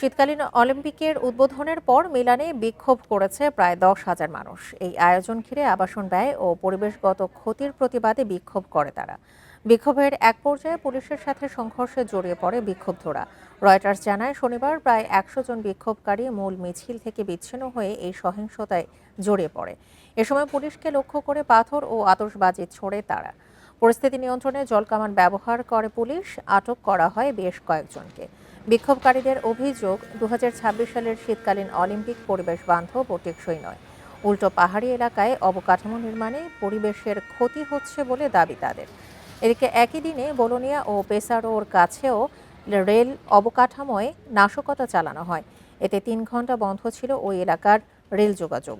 শীতকালীন অলিম্পিকের উদ্বোধনের পর মিলানে বিক্ষোভ করেছে প্রায় দশ হাজার মানুষ। এই আয়োজন ঘিরে আবাসন ব্যয় ও পরিবেশগত ক্ষতির প্রতিবাদে বিক্ষোভ করে তারা। বিক্ষোভের এক পর্যায়ে পুলিশের সাথে সংঘর্ষে জড়িয়ে পড়ে বিক্ষোভধরা রয়টার্স জানায়, শনিবার প্রায় একশো জন বিক্ষোভকারী মূল মিছিল থেকে বিচ্ছিন্ন হয়ে এই সহিংসতায় জড়িয়ে পড়ে। এ সময় পুলিশকে লক্ষ্য করে পাথর ও আতশবাজি ছোড়ে তারা। পরিস্থিতি নিয়ন্ত্রণে জলকামান ব্যবহার করে পুলিশ। আটক করা হয় বেশ কয়েকজনকে। বিক্ষোভকারীদের অভিযোগ দু হাজার ছাব্বিশ সালের শীতকালীন অলিম্পিক পরিবেশ বান্ধব ও টেকসই নয়। উল্টো পাহাড়ি এলাকায় অবকাঠামো নির্মাণে পরিবেশের ক্ষতি হচ্ছে বলে দাবি তাদের। এদিকে একই দিনে বোলোনিয়া ও পেসারোর কাছেও রেল অবকাঠামোয় নাশকতা চালানো হয়। এতে তিন ঘণ্টা বন্ধ ছিল ওই এলাকার রেল যোগাযোগ।